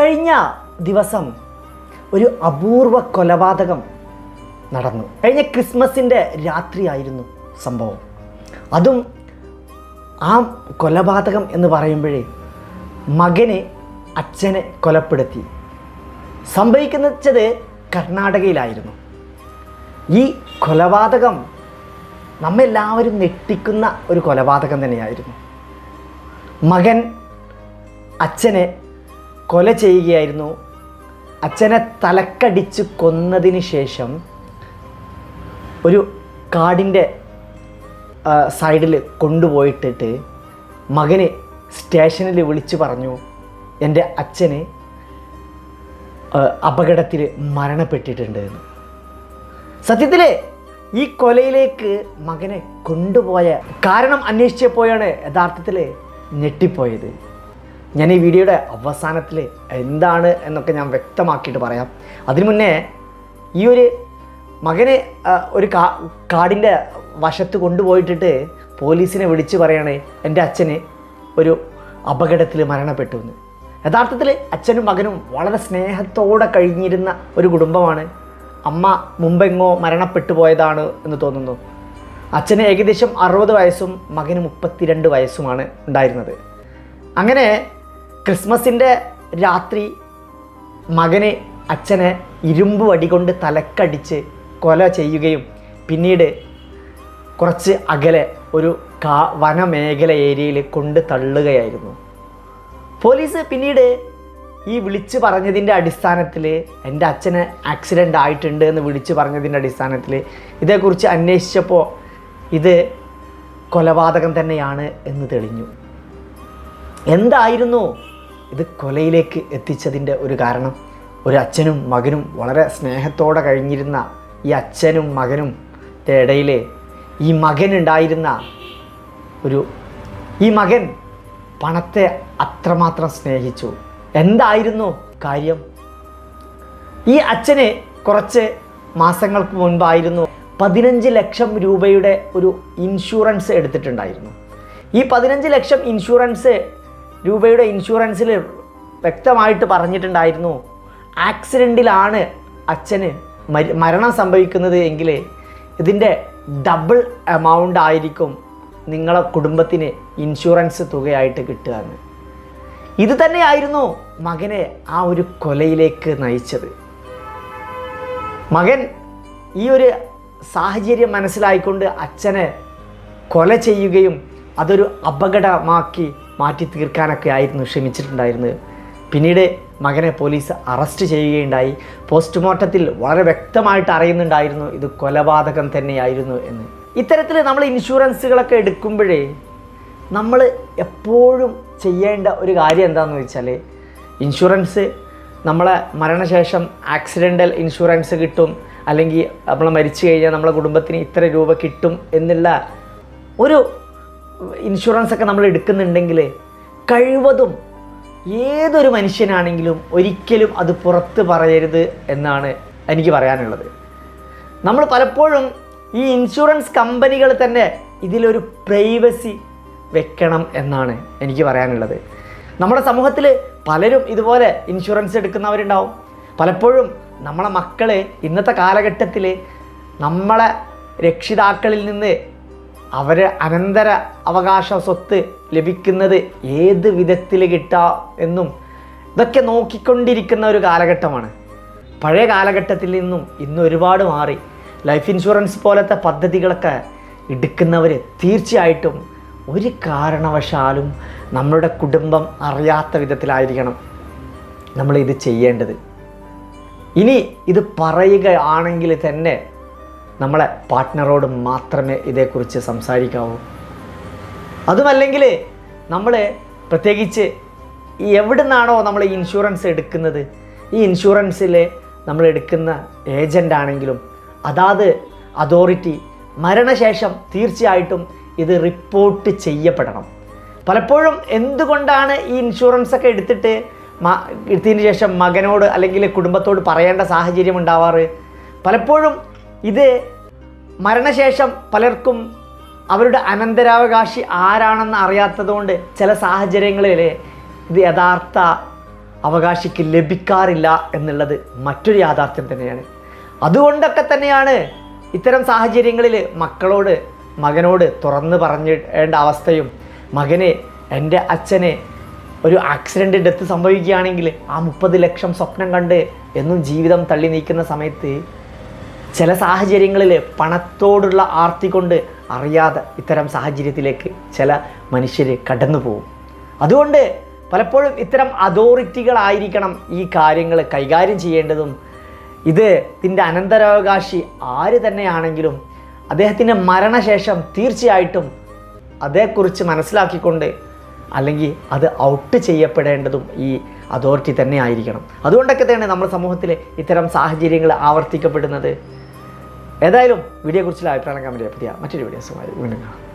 കഴിഞ്ഞ ദിവസം ഒരു അപൂർവ കൊലപാതകം നടന്നു. കഴിഞ്ഞ ക്രിസ്മസിന്റെ രാത്രിയായിരുന്നു സംഭവം. അതും ആ കൊലപാതകം എന്ന് പറയുമ്പോഴേ മകനെ അച്ഛനെ കൊലപ്പെടുത്തി. സംഭവിക്കുന്നത് കർണാടകയിലായിരുന്നു. ഈ കൊലപാതകം നമ്മെല്ലാവരും ഞെട്ടിക്കുന്ന ഒരു കൊലപാതകം തന്നെയായിരുന്നു. മകൻ അച്ഛനെ കൊല ചെയ്യുകയായിരുന്നു. അച്ഛനെ തലക്കടിച്ച് കൊന്നതിന് ശേഷം ഒരു കാടിന്റെ സൈഡിൽ കൊണ്ടുപോയിട്ടിട്ട് മകന് സ്റ്റേഷനിൽ വിളിച്ചു പറഞ്ഞു എന്റെ അച്ഛന് അപകടത്തിൽ മരണപ്പെട്ടിട്ടുണ്ട് എന്ന്. സത്യത്തിൽ ഈ കൊലയിലേക്ക് മകനെ കൊണ്ടുപോയ കാരണം അന്വേഷിച്ചപ്പോഴാണ് യഥാർത്ഥത്തിൽ ഞെട്ടിപ്പോയത്. ഞാൻ ഈ വീഡിയോയുടെ അവസാനത്തിൽ എന്താണ് എന്നൊക്കെ ഞാൻ വ്യക്തമാക്കിയിട്ട് പറയാം. അതിനു മുന്നേ ഈ ഒരു മകനെ ഒരു കാ കാടിന്റെ വശത്ത് കൊണ്ടുപോയിട്ടിട്ട് പോലീസിനെ വിളിച്ച് പറയണേ എന്റെ അച്ഛന് ഒരു അപകടത്തിൽ മരണപ്പെട്ടു എന്ന്. യഥാർത്ഥത്തിൽ അച്ഛനും മകനും വളരെ സ്നേഹത്തോടെ കഴിഞ്ഞിരുന്ന ഒരു കുടുംബമാണ്. അമ്മ മുമ്പെങ്ങോ മരണപ്പെട്ടു പോയതാണ് എന്ന് തോന്നുന്നു. അച്ഛന് ഏകദേശം അറുപത് വയസ്സും മകന് മുപ്പത്തിരണ്ട് വയസ്സുമാണ് ഉണ്ടായിരുന്നത്. അങ്ങനെ ക്രിസ്മസിന്റെ രാത്രി മകന് അച്ഛനെ ഇരുമ്പ് വടി കൊണ്ട് തലക്കടിച്ച് കൊല ചെയ്യുകയും പിന്നീട് കുറച്ച് അകലെ ഒരു കാ വനമേഖല ഏരിയയിൽ കൊണ്ട് തള്ളുകയായിരുന്നു. പോലീസ് പിന്നീട് ഈ വിളിച്ചു പറഞ്ഞതിന്റെ അടിസ്ഥാനത്തിൽ എന്റെ അച്ഛന് ആക്സിഡന്റ് ആയിട്ടുണ്ട് എന്ന് വിളിച്ചു പറഞ്ഞതിന്റെ അടിസ്ഥാനത്തിൽ ഇതേക്കുറിച്ച് അന്വേഷിച്ചപ്പോൾ ഇത് കൊലപാതകം തന്നെയാണ് എന്ന് തെളിഞ്ഞു. എന്തായിരുന്നു? ഇത് കൊലയിലേക്ക് എത്തിച്ചതിന്റെ ഒരു കാരണം. ഒരു അച്ഛനും മകനും വളരെ സ്നേഹത്തോടെ കഴിഞ്ഞിരുന്ന ഈ അച്ഛനും മകനും ഇടയിൽ ഈ മകൻ ഉണ്ടായിരുന്ന ഒരു ഈ മകൻ പണത്തെ അത്രമാത്രം സ്നേഹിച്ചു. എന്തായിരുന്നു കാര്യം? ഈ അച്ഛനെ കുറച്ച് മാസങ്ങൾക്ക് മുൻപായിരുന്നു പതിനഞ്ച് ലക്ഷം രൂപയുടെ ഒരു ഇൻഷുറൻസ് എടുത്തിട്ടുണ്ടായിരുന്നു. ഈ പതിനഞ്ച് ലക്ഷം ഇൻഷുറൻസ് രൂപയുടെ ഇൻഷുറൻസിൽ വ്യക്തമായിട്ട് പറഞ്ഞിട്ടുണ്ടായിരുന്നു. ആക്സിഡന്റിലാണ് അച്ഛന് മരണം സംഭവിക്കുന്നത് എങ്കിൽ ഇതിന്റെ ഡബിൾ എമൗണ്ട് ആയിരിക്കും നിങ്ങളെ കുടുംബത്തിന് ഇൻഷുറൻസ് തുകയായിട്ട് കിട്ടുക എന്ന്. ഇത് തന്നെയായിരുന്നു മകനെ ആ ഒരു കൊലയിലേക്ക് നയിച്ചത്. മകൻ ഈ ഒരു സാഹചര്യം മനസ്സിലായിക്കൊണ്ട് അച്ഛനെ കൊല ചെയ്യുകയും അതൊരു അപകടമാക്കി മാറ്റി തീർക്കാനൊക്കെ ആയിരുന്നു ശ്രമിച്ചിട്ടുണ്ടായിരുന്നത് പിന്നീട് മകനെ പോലീസ് അറസ്റ്റ് ചെയ്യുകയുണ്ടായി. പോസ്റ്റ്മോർട്ടത്തിൽ വളരെ വ്യക്തമായിട്ട് അറിയുന്നുണ്ടായിരുന്നു ഇത് കൊലപാതകം തന്നെയായിരുന്നു എന്ന്. ഇത്തരത്തിൽ നമ്മൾ ഇൻഷുറൻസുകളൊക്കെ എടുക്കുമ്പോഴേ നമ്മൾ എപ്പോഴും ചെയ്യേണ്ട ഒരു കാര്യം എന്താണെന്ന് വെച്ചാൽ ഇൻഷുറൻസ് നമ്മളെ മരണശേഷം ആക്സിഡന്റൽ ഇൻഷുറൻസ് കിട്ടും അല്ലെങ്കിൽ നമ്മൾ മരിച്ചു കഴിഞ്ഞാൽ നമ്മളെ കുടുംബത്തിന് ഇത്ര രൂപ കിട്ടും എന്നുള്ള ഒരു ഇൻഷുറൻസ് ഒക്കെ നമ്മൾ എടുക്കുന്നുണ്ടെങ്കിൽ കഴിവതും ഏതൊരു മനുഷ്യനാണെങ്കിലും ഒരിക്കലും അത് പുറത്ത് പറയരുത് എന്നാണ് എനിക്ക് പറയാനുള്ളത്. നമ്മൾ പലപ്പോഴും ഈ ഇൻഷുറൻസ് കമ്പനികൾ തന്നെ ഇതിലൊരു പ്രൈവസി വെക്കണം എന്നാണ് എനിക്ക് പറയാനുള്ളത്. നമ്മുടെ സമൂഹത്തിൽ പലരും ഇതുപോലെ ഇൻഷുറൻസ് എടുക്കുന്നവരുണ്ടാവും. പലപ്പോഴും നമ്മളെ മക്കൾ ഇന്നത്തെ കാലഘട്ടത്തിൽ നമ്മളെ രക്ഷിതാക്കളിൽ നിന്ന് അവർ അനന്തര അവകാശ സ്വത്ത് ലഭിക്കുന്നത് ഏത് വിധത്തിൽ കിട്ടാം എന്നും ഇതൊക്കെ നോക്കിക്കൊണ്ടിരിക്കുന്ന ഒരു കാലഘട്ടമാണ്. പഴയ കാലഘട്ടത്തിൽ നിന്നും ഇന്ന് ഒരുപാട് മാറി. ലൈഫ് ഇൻഷുറൻസ് പോലത്തെ പദ്ധതികളൊക്കെ എടുക്കുന്നവർ തീർച്ചയായിട്ടും ഒരു കാരണവശാലും നമ്മളുടെ കുടുംബം അറിയാത്ത വിധത്തിലായിരിക്കണം നമ്മൾ ഇത് ചെയ്യേണ്ടത്. ഇനി ഇത് പറയുകയാണെങ്കിൽ തന്നെ നമ്മളെ പാർട്ട്ണറോട് മാത്രമേ ഇതേക്കുറിച്ച് സംസാരിക്കാവൂ. അതുമല്ലെങ്കിൽ നമ്മൾ പ്രത്യേകിച്ച് എവിടെ നിന്നാണോ നമ്മൾ ഈ ഇൻഷുറൻസ് എടുക്കുന്നത്? ഈ ഇൻഷുറൻസിൽ നമ്മൾ എടുക്കുന്ന ഏജന്റ് ആണെങ്കിലും അതാത് അതോറിറ്റി മരണശേഷം തീർച്ചയായിട്ടും ഇത് റിപ്പോർട്ട് ചെയ്യപ്പെടണം. പലപ്പോഴും എന്തുകൊണ്ടാണ് ഈ ഇൻഷുറൻസ് ഒക്കെ എടുത്തിട്ട് എടുത്തതിന് ശേഷം മകനോട് അല്ലെങ്കിൽ കുടുംബത്തോട് പറയേണ്ട സാഹചര്യം ഉണ്ടാവാറ്? പലപ്പോഴും ഇത് മരണശേഷം പലർക്കും അവരുടെ അനന്തരാവകാശി ആരാണെന്ന് അറിയാത്തതുകൊണ്ട് ചില സാഹചര്യങ്ങളിൽ ഇത് യഥാർത്ഥ അവകാശിക്ക് ലഭിക്കാറില്ല എന്നുള്ളത് മറ്റൊരു യാഥാർത്ഥ്യം തന്നെയാണ്. അതുകൊണ്ടൊക്കെ തന്നെയാണ് ഇത്തരം സാഹചര്യങ്ങളിൽ മക്കളോട് മകനോട് തുറന്ന് പറഞ്ഞിടേണ്ട അവസ്ഥയും മകനെ എന്റെ അച്ഛനെ ഒരു ആക്സിഡന്റ് ഡെത്ത് സംഭവിക്കുകയാണെങ്കിൽ ആ മുപ്പത് ലക്ഷം സ്വപ്നം കണ്ട് എന്നും ജീവിതം തള്ളി നീക്കുന്ന സമയത്ത് ചില സാഹചര്യങ്ങളിൽ പണത്തോടുള്ള ആർത്തി കൊണ്ട് അറിയാതെ ഇത്തരം സാഹചര്യത്തിലേക്ക് ചില മനുഷ്യർ കടന്നു പോകും. അതുകൊണ്ട് പലപ്പോഴും ഇത്തരം അതോറിറ്റികളായിരിക്കണം ഈ കാര്യങ്ങൾ കൈകാര്യം ചെയ്യേണ്ടതും. ഇത് ഇതിന്റെ അനന്തരാവകാശി ആര് തന്നെയാണെങ്കിലും അദ്ദേഹത്തിന്റെ മരണശേഷം തീർച്ചയായിട്ടും അതേക്കുറിച്ച് മനസ്സിലാക്കിക്കൊണ്ട് അല്ലെങ്കിൽ അത് ഔട്ട് ചെയ്യപ്പെടേണ്ടതും ഈ അതോറിറ്റി തന്നെ ആയിരിക്കണം അതുകൊണ്ടൊക്കെ തന്നെ നമ്മുടെ സമൂഹത്തിൽ ഇത്തരം സാഹചര്യങ്ങൾ ആവർത്തിക്കപ്പെടുന്നത്. ഏതായാലും വീഡിയോയെക്കുറിച്ചുള്ള അഭിപ്രായം കമന്റ് പുതിയ മറ്റൊരു വീഡിയോസുമായി വീണ്ടും കാണാം.